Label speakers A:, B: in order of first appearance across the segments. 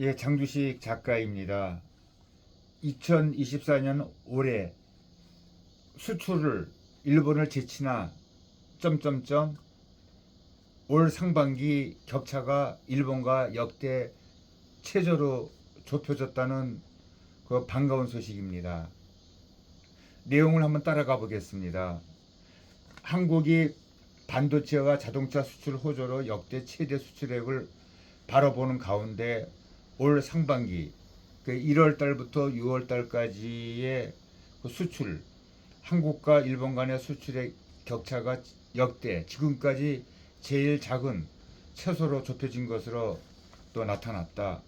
A: 예, 장주식 작가입니다. 2024년 올해 수출을 일본을 제치나 점점점 올 상반기 격차가 일본과 역대 최저로 좁혀졌다는 그 반가운 소식입니다. 내용을 한번 따라가 보겠습니다. 한국이 반도체와 자동차 수출 호조로 역대 최대 수출액을 바라보는 가운데 올 상반기 그 1월 달부터 6월 달까지의 그 수출 한국과 일본 간의 수출의 격차가 역대 지금까지 제일 작은 최소로 좁혀진 것으로 또 나타났다.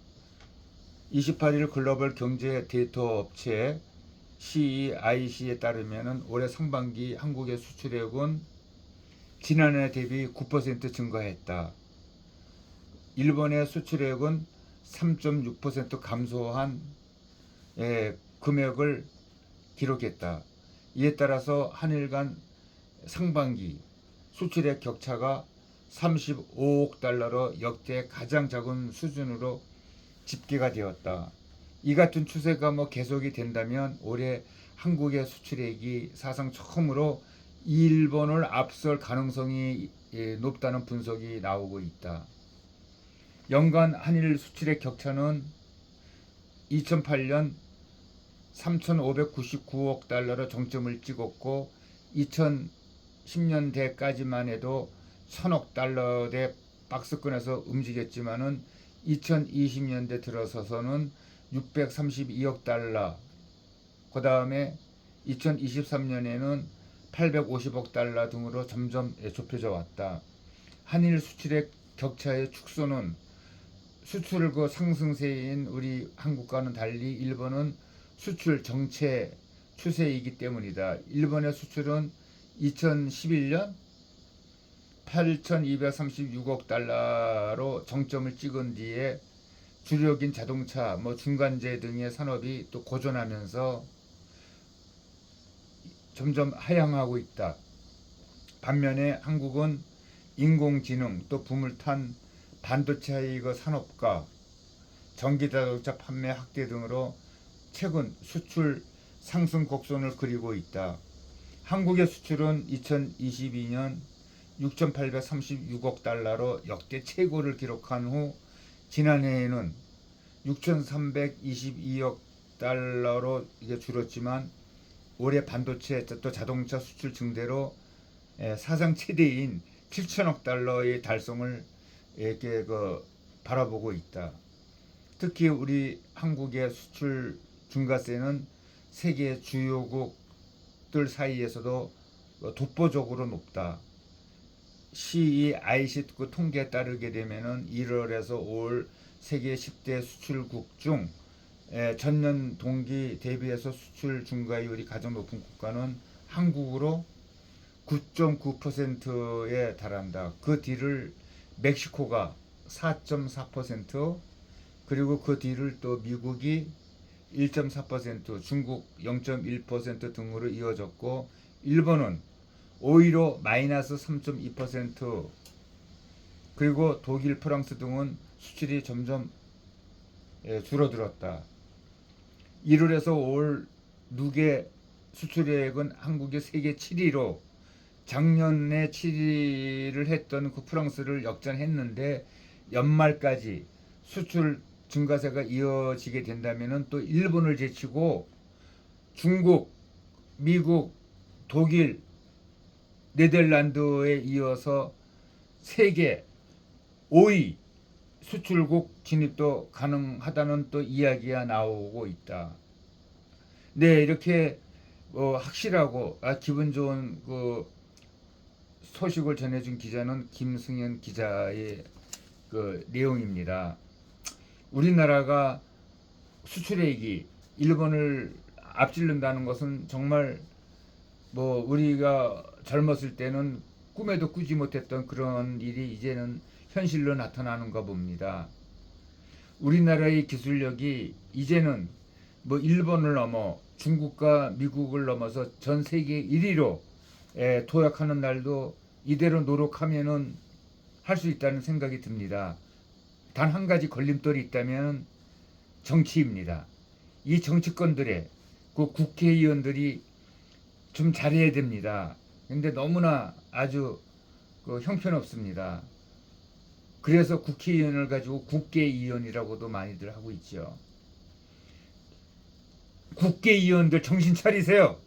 A: 28일 글로벌 경제 데이터 업체 CEIC에 따르면 올해 상반기 한국의 수출액은 지난해 대비 9% 증가했다. 일본의 수출액은 3.6% 감소한 예, 금액을 기록했다. 이에 따라서 한일 간 상반기 수출액 격차가 35억 달러로 역대 가장 작은 수준으로 집계가 되었다. 이 같은 추세가 뭐 계속이 된다면 올해 한국의 수출액이 사상 처음으로 일본을 앞설 가능성이 예, 높다는 분석이 나오고 있다. 연간 한일 수출액 격차는 2008년 3,599억 달러로 정점을 찍었고 2010년대까지만 해도 1,000억 달러대 박스권에서 움직였지만은 2020년대 들어서서는 632억 달러 그 다음에 2023년에는 850억 달러 등으로 점점 좁혀져 왔다. 한일 수출액 격차의 축소는 수출 그 상승세인 우리 한국과는 달리 일본은 수출 정체 추세이기 때문이다. 일본의 수출은 2011년 8,236억 달러로 정점을 찍은 뒤에 주력인 자동차, 뭐 중간재 등의 산업이 또 고전하면서 점점 하향하고 있다. 반면에 한국은 인공지능 또 붐을 탄 반도체 그 산업과 전기 자동차 판매 확대 등으로 최근 수출 상승 곡선을 그리고 있다. 한국의 수출은 2022년 6,836억 달러로 역대 최고를 기록한 후 지난해에는 6,322억 달러로 이게 줄었지만 올해 반도체 또 자동차 수출 증대로 에, 사상 최대인 7천억 달러의 달성을 이렇게 그 바라보고 있다. 특히 우리 한국의 수출 중과세는 세계 주요국들 사이에서도 독보적으로 높다. CEIC 그 통계에 따르게 되면은 1월에서 5월 세계 10대 수출국 중 에, 전년 동기 대비해서 수출 중과율이 가장 높은 국가는 한국으로 9.9%에 달한다. 그 뒤를 멕시코가 4.4% 그리고 그 뒤를 또 미국이 1.4% 중국 0.1% 등으로 이어졌고 일본은 오히려 마이너스 3.2% 그리고 독일, 프랑스 등은 수출이 점점 예, 줄어들었다. 1월에서 5월 누계 수출액은 한국의 세계 7위로 작년에 7위를 했던 그 프랑스를 역전했는데 연말까지 수출 증가세가 이어지게 된다면은 또 일본을 제치고 중국, 미국, 독일, 네덜란드에 이어서 세계 5위 수출국 진입도 가능하다는 또 이야기가 나오고 있다. 네, 이렇게 어, 확실하고 아, 기분 좋은 그 소식을 전해준 기자는 김승현 기자의 그 내용입니다. 우리나라가 수출액이 일본을 앞지른다는 것은 정말 뭐 우리가 젊었을 때는 꿈에도 꾸지 못했던 그런 일이 이제는 현실로 나타나는가 봅니다. 우리나라의 기술력이 이제는 뭐 일본을 넘어 중국과 미국을 넘어서 전 세계 1위로 에, 도약하는 날도 이대로 노력하면은 할 수 있다는 생각이 듭니다. 단 한 가지 걸림돌이 있다면 정치입니다. 이 정치권들의 그 국회의원들이 좀 잘해야 됩니다. 근데 너무나 아주 그 형편없습니다. 그래서 국회의원을 가지고 국회의원이라고도 많이들 하고 있죠. 국회의원들 정신 차리세요.